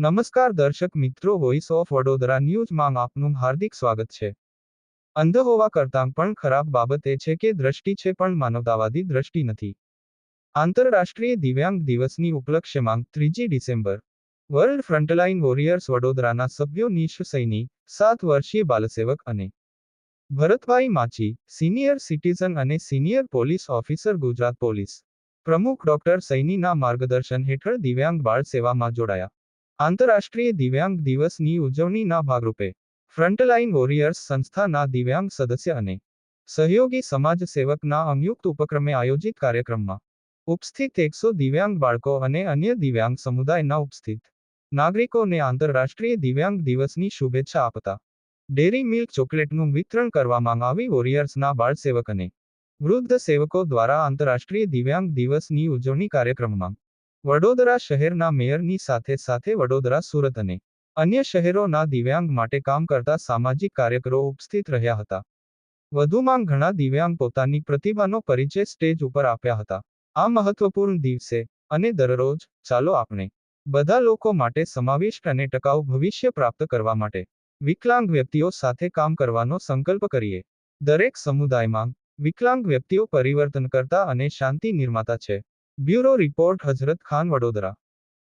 નમસ્કાર દર્શક મિત્રો વોઇસ ઓફ વડોદરા ન્યૂઝમાં આપનું હાર્દિક સ્વાગત છે. અંધ હોવા કરતાં પણ ખરાબ બાબત એ છે કે દ્રષ્ટિ છે પણ માનવતાવાદી દ્રષ્ટિ નથી. આંતરરાષ્ટ્રીય દિવ્યાંગ દિવસની ઉપલક્ષ્યમાં ત્રીજી ડિસેમ્બર. વર્લ્ડ ફ્રન્ટલાઇન વોરિયર્સ વડોદરાના સભ્યો નિશ સૈની સાત વર્ષીય બાલસેવક અને ભરતભાઈ માચી, સિનિયર સિટીઝન અને senior police officer, Gujarat police પ્રમુખ ડોક્ટર સૈનીના માર્ગદર્શન હેઠળ દિવ્યાંગ બાળ સેવામાં જોડાયા. આંતરરાષ્ટ્રીય દિવ્યાંગ દિવસની ઉજવણીના ભાગરૂપે ફ્રન્ટલાઇન વોરિયર્સ સંસ્થાના દિવ્યાંગ સદસ્ય અને સહયોગી સમાજ સેવકના સંયુક્ત ઉપક્રમે આયોજિત કાર્યક્રમમાં ઉપસ્થિત એકસો દિવ્યાંગ બાળકો અને અન્ય દિવ્યાંગ સમુદાયના ઉપસ્થિત નાગરિકોને આંતરરાષ્ટ્રીય દિવ્યાંગ દિવસની શુભેચ્છા આપતા ડેરી મિલ્ક ચોકલેટનું વિતરણ કરવામાં આવી વોરિયર્સના બાળ સેવક અને વૃદ્ધ સેવકો દ્વારા આંતરરાષ્ટ્રીય દિવ્યાંગ દિવસની ઉજવણી કાર્યક્રમમાં વડોદરા શહેરના મેયરની સાથે સાથે વડોદરા સુરત અને અન્ય શહેરોના દિવ્યાંગ માટે કામ કરતા સામાજિક કાર્યકરો ઉપસ્થિત રહ્યા હતા. વધુમાં ઘણા દિવ્યાંગ પોતાની પ્રતિભાનો પરિચય સ્ટેજ ઉપર આપ્યા હતા. આ મહત્વપૂર્ણ દિવસે અને દરરોજ ચાલો આપણે બધા લોકો માટે સમાવિષ્ટ અને ટકાઉ ભવિષ્ય પ્રાપ્ત કરવા માટે વિકલાંગ વ્યક્તિઓ સાથે કામ કરવાનો સંકલ્પ કરીએ. દરેક સમુદાયમાં વિકલાંગ વ્યક્તિઓ પરિવર્તન કરતા અને શાંતિ નિર્માતા છે. Bureau report Hazrat Khan Vadodara.